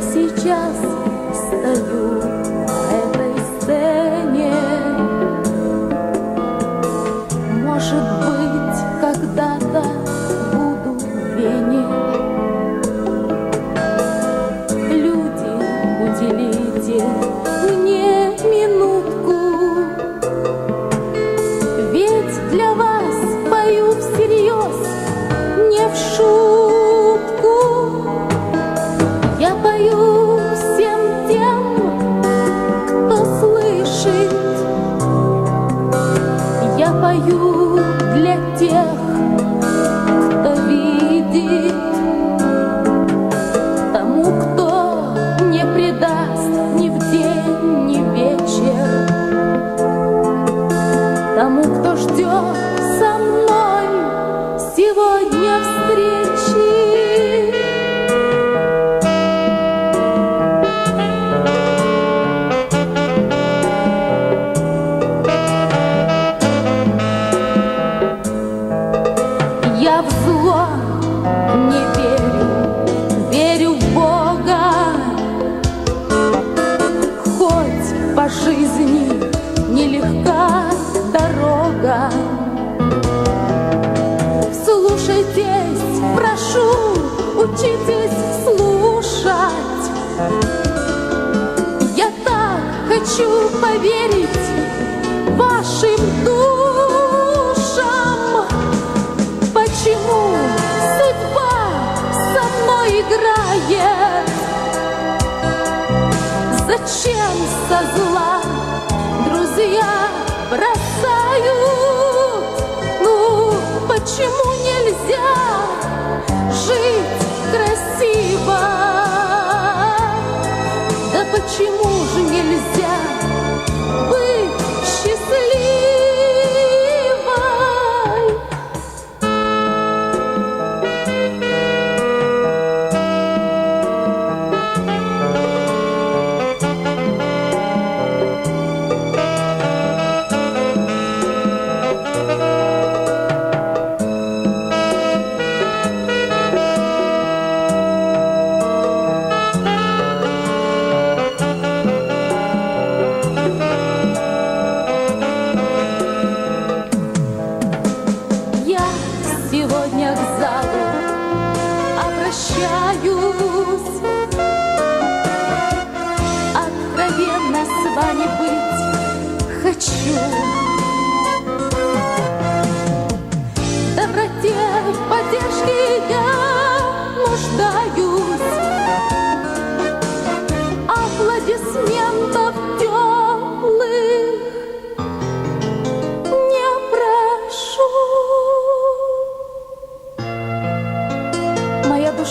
сейчас стою на этой сцене. Может быть, когда-то буду в Вене. Люди, уделите мне минутку, прошу, учитесь слушать. Я так хочу поверить вашим душам. Почему судьба со мной играет? Зачем со зла друзья бросают? Ну, почему нельзя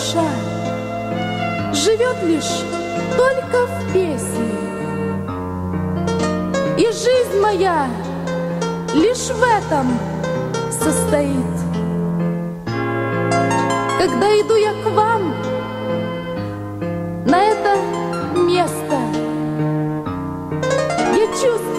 душа живет лишь только в песне. И жизнь моя лишь в этом состоит. Когда иду я к вам на это место, я чувствую,